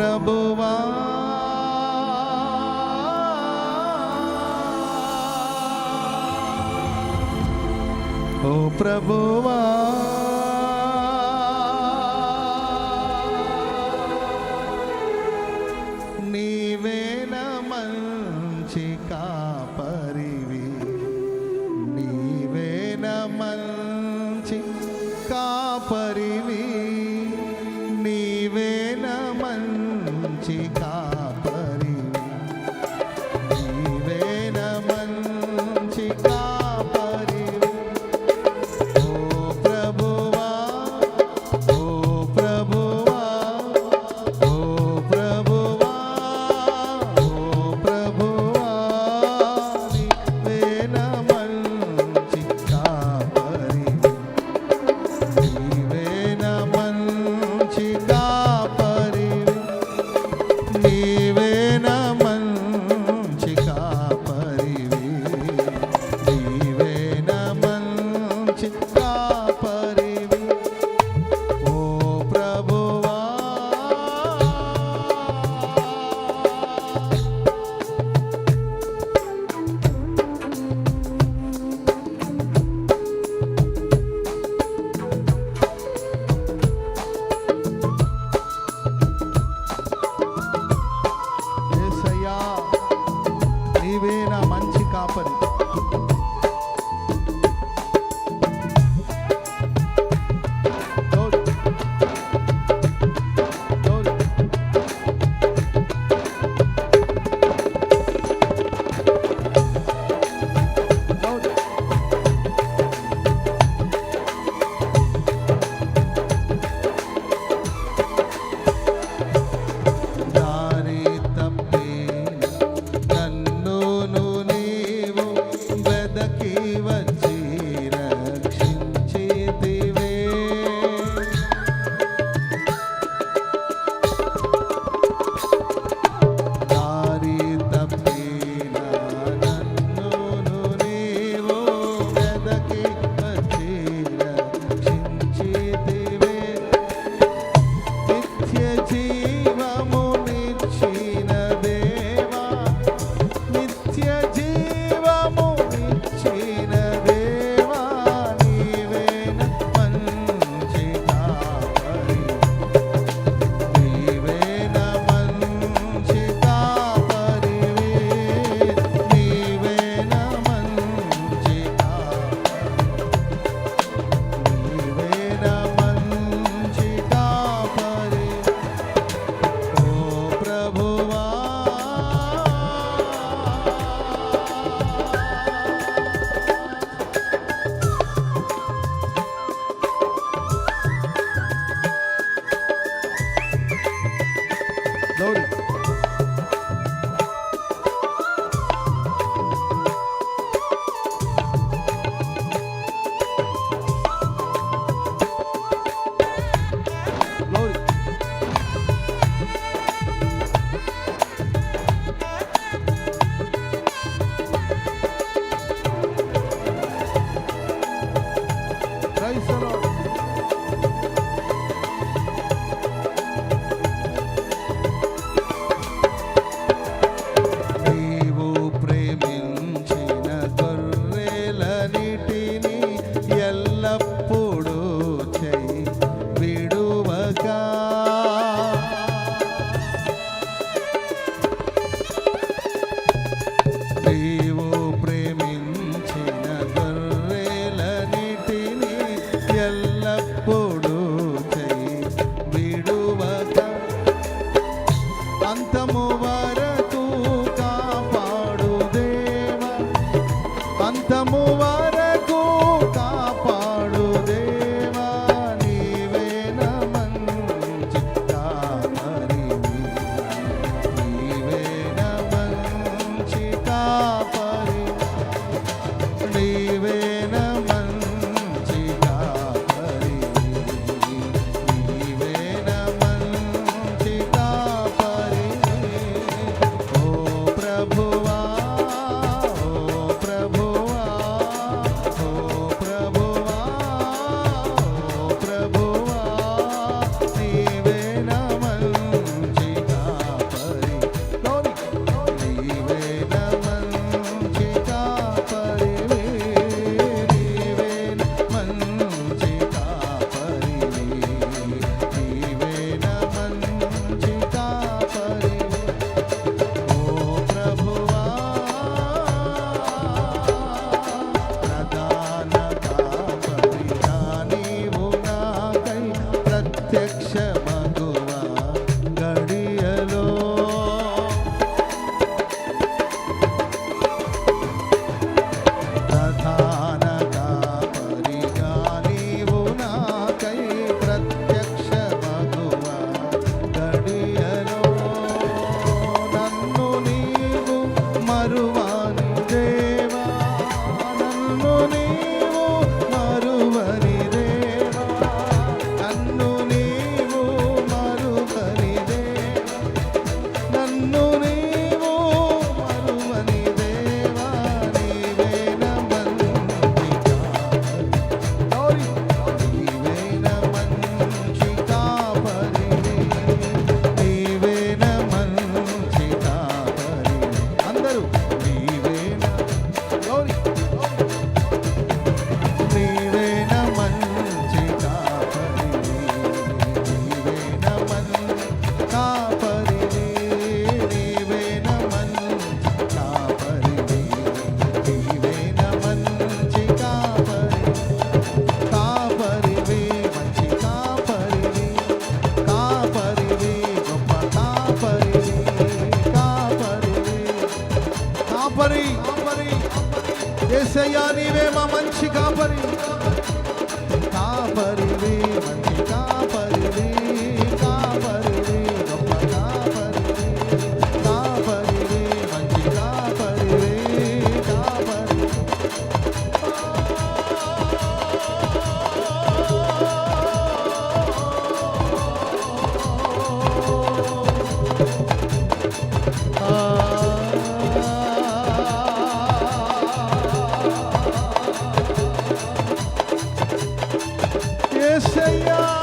ప్రభువా. ఓ ప్రభువా. మంచి Senhor.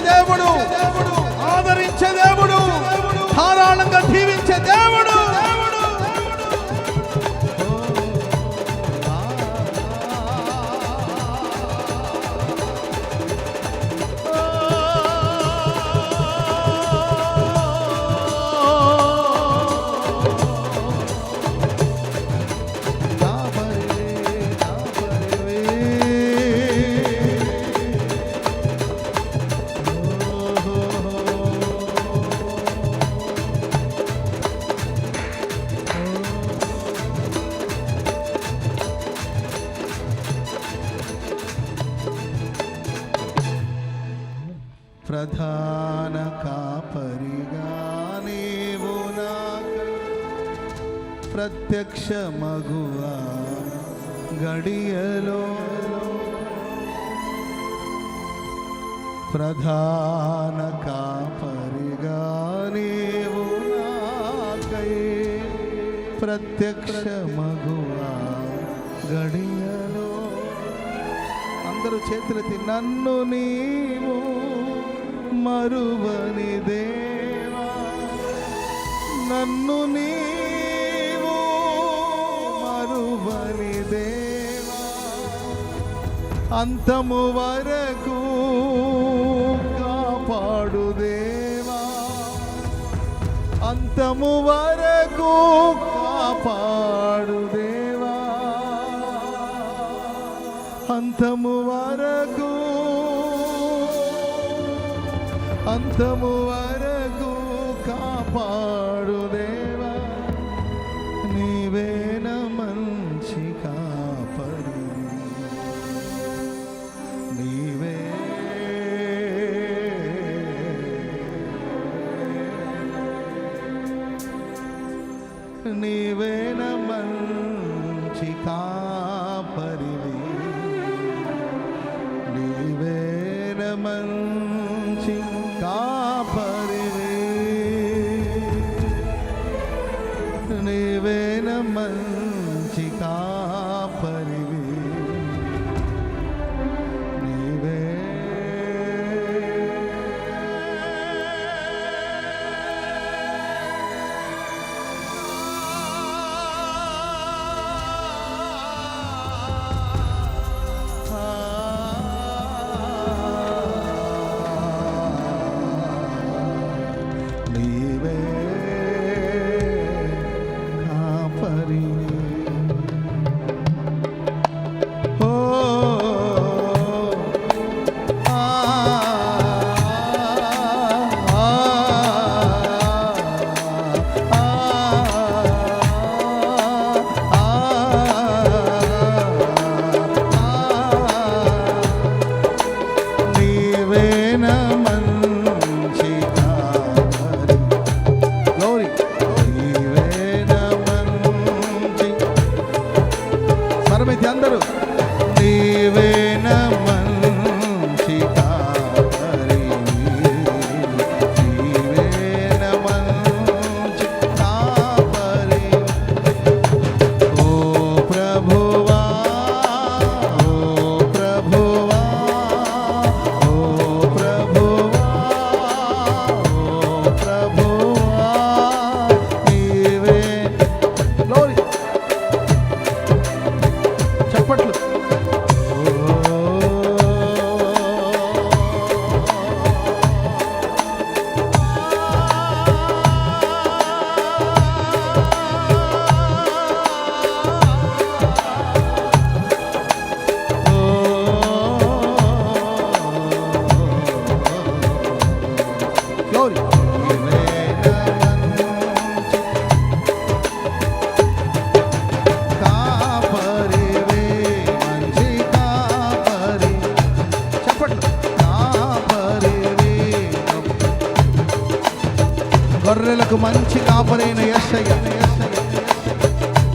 దేవుడు. ఆదరించే దేవుడు. ధారాళంగా జీవించే దేవుడు. ప్రధాన కాపరిగా నీవు నాకు ప్రత్యక్ష మగువా గడియలో ప్రధాన కాపరిగా నీవు నాకై ప్రత్యక్ష మగువా గడియలో అందరూ చేతులెత్తి నన్ను నీవు మరువని దేవా నన్ను నీవు మరువని దేవా. అంతము వరకు కాపాడు దేవా. అంతము వరకు కాపాడు దేవా. అంతము వరకు అంతము వరకు కాపాడు దేవా. నీవేన మంచి కాపరి. నీవే. నీవేన మంచి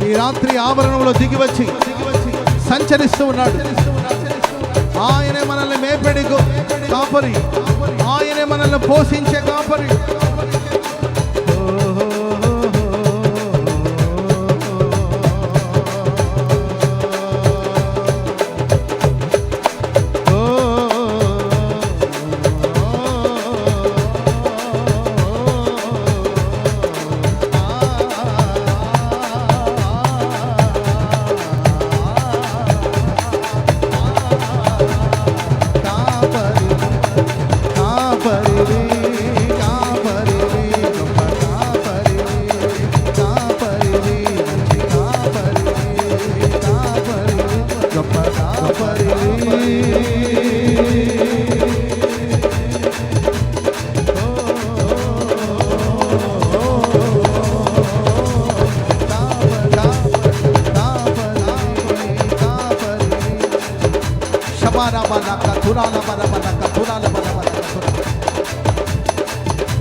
ఈ రాత్రి ఆవరణంలో దిగివచ్చి సంచరిస్తూ ఉన్నాడు. ఆయనే మనల్ని మేపెడి కాపరి. ఆయనే మనల్ని పోషించే కాపరి.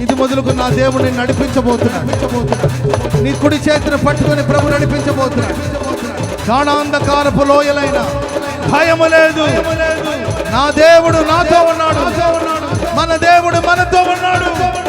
ఇది మొదలుకు నా దేవుడిని నడిపించబోతున్నాడు. నీ కుడి చేతిని పట్టుకొని ప్రభు నడిపించబోతున్నాడు. గాఢాంధకారపు లోయలైన భయము లేదు. నా దేవుడు నాతో ఉన్నాడు. మన దేవుడు మనతో ఉన్నాడు.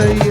say